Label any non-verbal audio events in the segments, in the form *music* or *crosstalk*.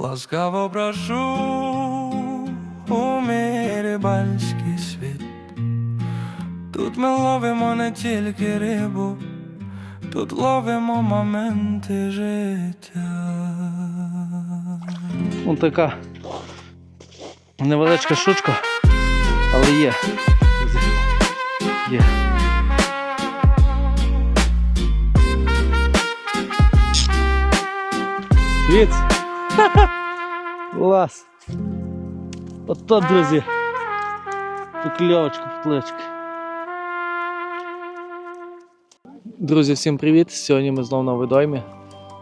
Ласкаво прошу у мій рибальський світ. Тут ми ловимо не тільки рибу, тут ловимо моменти життя. Ось така невеличка штучка, але є. Є. Віць! *laughs* Клас! Ото, друзі! Покльовочка, покльовочка. Друзі, всім привіт! Сьогодні ми знову на видоймі.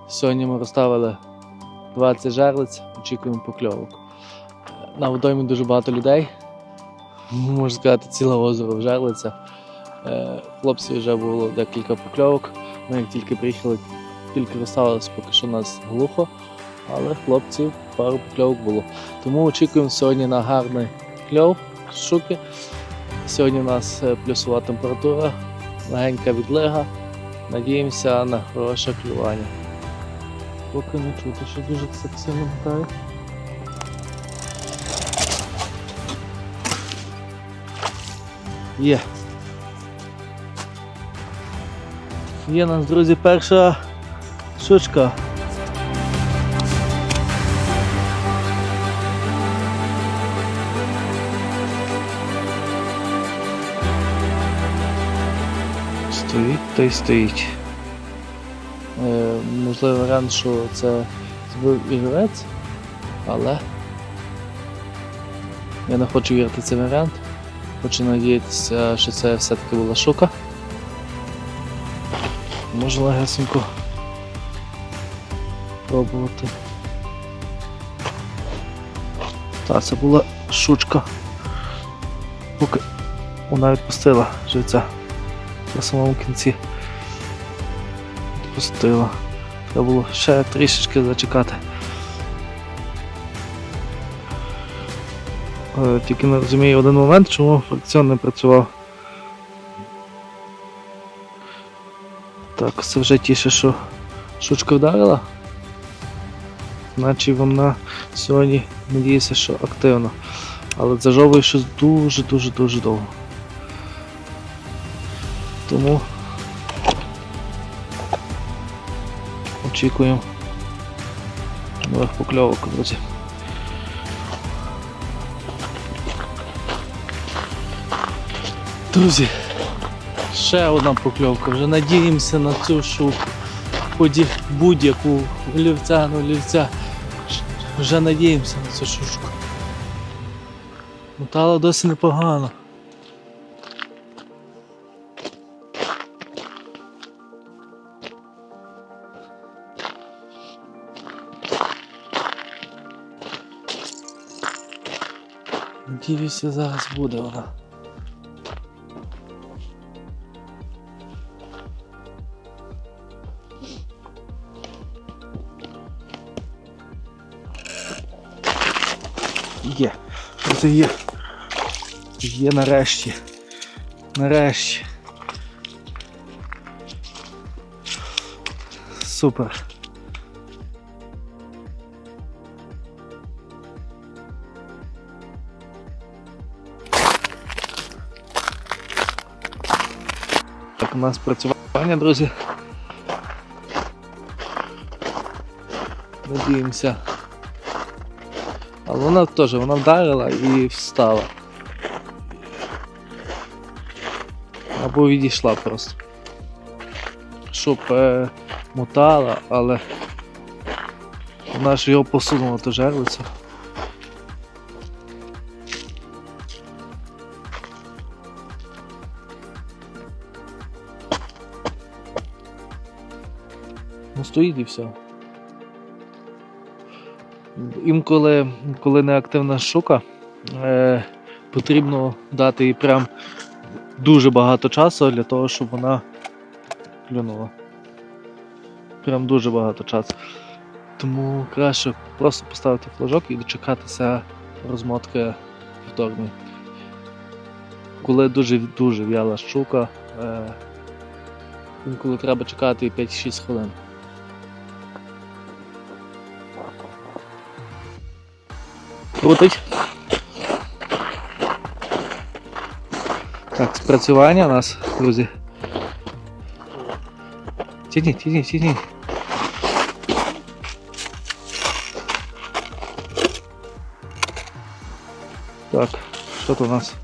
Сьогодні ми розставили 20 жерлиць, очікуємо покльовок. На водоймі дуже багато людей. Можна сказати, ціле озеро в жерлиця. Е, Хлопці вже було декілька покльовок. Ми як тільки приїхали, тільки розставилися, поки що у нас глухо, але хлопців пару покльовок було. Тому очікуємо сьогодні на гарний кльов щуки. Сьогодні у нас е, плюсова температура, легенька відлига. Надіємося на хороше клювання. Поки не чути, що дуже сильно мотає. Є. Є у нас, друзі, перша шучка. Стоїть та й стоїть. Е, можливий варіант, що це збив ігровець, але я не хочу вірити в цей варіант. Хочу надіятися, що це все-таки була шука. Можна легесенько пробувати. Та, це була шучка. Поки вона відпустила живця на самому кінці. Відпустила. Треба було ще трішечки зачекати. Е, Тільки не розумію один момент, чому фракціон не працював. Так, це вже тіше, що шучка вдарила. Наче вона сьогодні надіюся, що активно. Але зажовує щось дуже-дуже-дуже довго. Тому очікуємо нових покльовок, друзі. Друзі, ще одна покльовка. Вже надіємося на цю шуку. Ході будь-яку олівця, ну олівця. Вже надіємося на цю шушку. Мотала досить непогано. Надіюся, зараз буде вона. Є. Це є. Є нарешті. Нарешті. Супер. У нас працювання, друзі. Надіємося. Але вона теж вона вдарила і встала. Або відійшла просто. Щоб е, мотала, але вона ж його посунула до жерлицю. Стоїть і все. Інколи, коли не активна шука, е, потрібно дати їй прям дуже багато часу для того, щоб вона клюнула. Прям дуже багато часу. Тому краще просто поставити флажок і дочекатися розмотки повторної. Коли дуже дуже в'яла щука, е, інколи треба чекати 5-6 хвилин. Крутить. Так, спрацювання у нас, друзі. Тяни, тяни, тяни. Так, що тут у нас?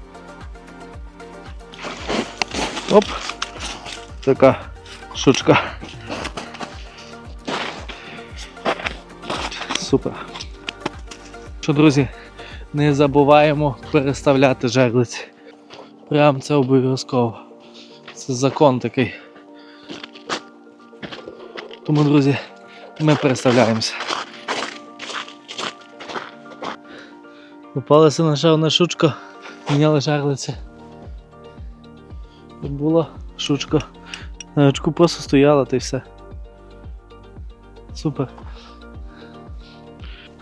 Оп! Така штучка. Супер. Що, друзі, не забуваємо переставляти жерлиці. Прям це обов'язково. Це закон такий. Тому, друзі, ми переставляємося. Попалася на ще одна шучка, міняли жерлиці. І була шучка. На очку просто стояла та й все. Супер.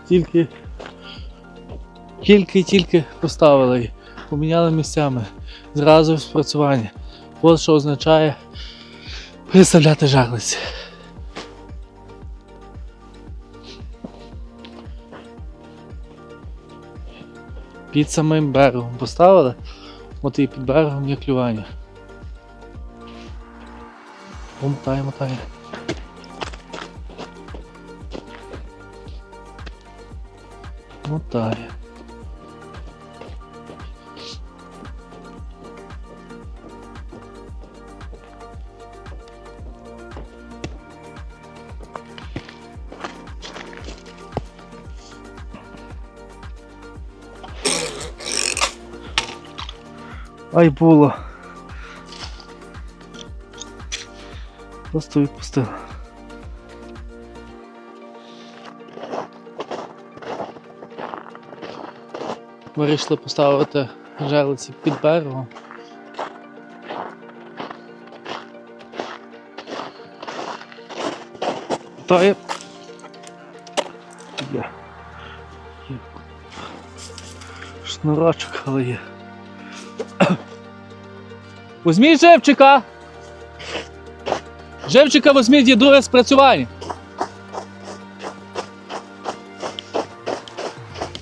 Тільки тільки-тільки поставили поміняли місцями. Зразу спрацювання. От що означає переставляти жарлиці. Під самим берегом поставили, от і під берегом є клювання. Мотає, мотає. Мотає. Ай було. Просто відпустив. Вирішили поставити жерлиці під берегом. Та. Є. Є. Шнурочок, але є. *coughs* Візьміть живчика! Живчика візьміть є друге спрацювання.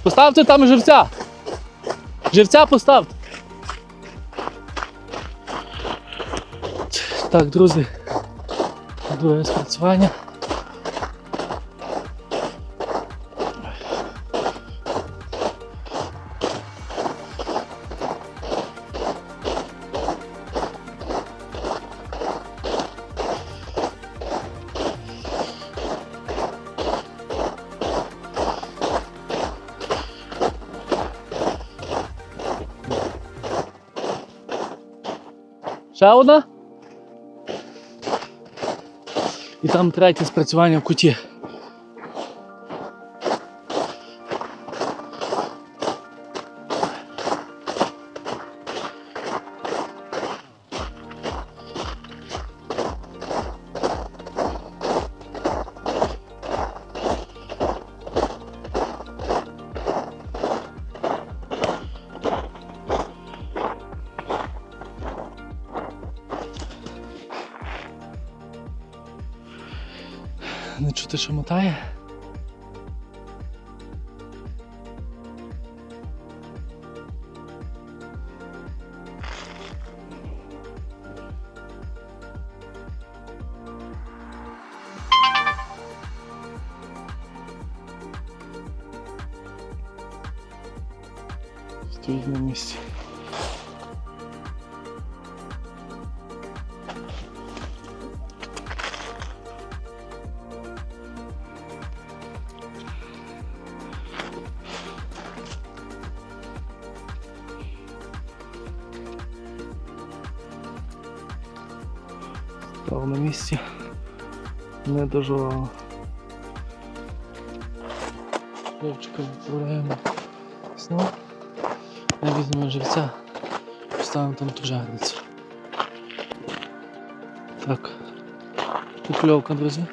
Поставте там живця. Живця поставте. Так, друзі. Друге спрацювання. Ще одна. І там третє спрацювання в куті. Чути, що мотає. Стоїть на місці. Став на місці. Не дожувало. Хлопчика відправляємо знову. Не візьмемо живця, поставимо там ту жарницю. Так. Покльовка, друзі.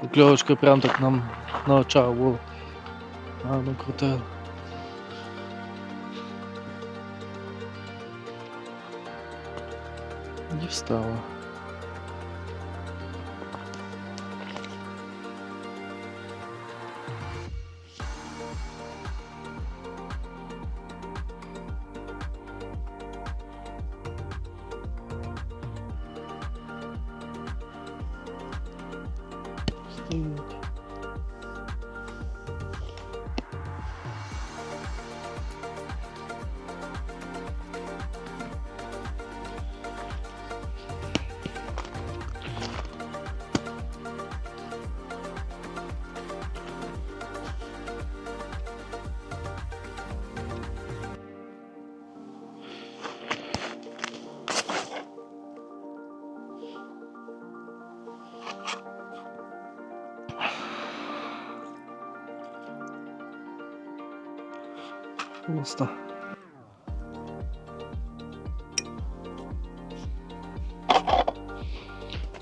Покльовочка прям так нам на очах була. Гарно крутила. не встала. Mm. Пусто.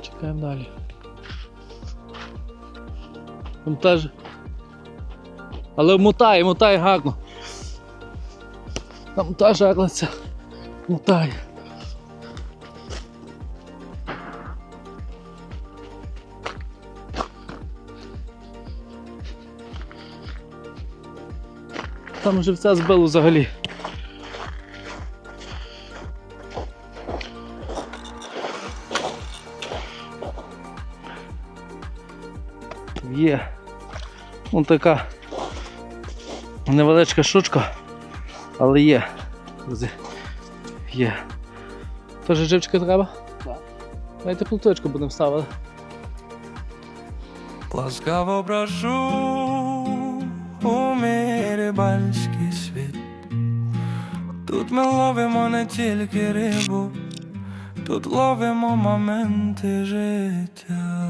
Чекаємо далі. Там теж. Але мотає, мотає гарно. Там та жерлиця. Мотає. Там живця збило взагалі. Є. Ось така невеличка штучка, але є. Друзі. Є. Тож живчика треба? Так. Дайте плуточку будемо ставити. Ласкаво прошу уміє рибальський світ. Тут ми ловимо не тільки рибу, тут ловимо моменти життя.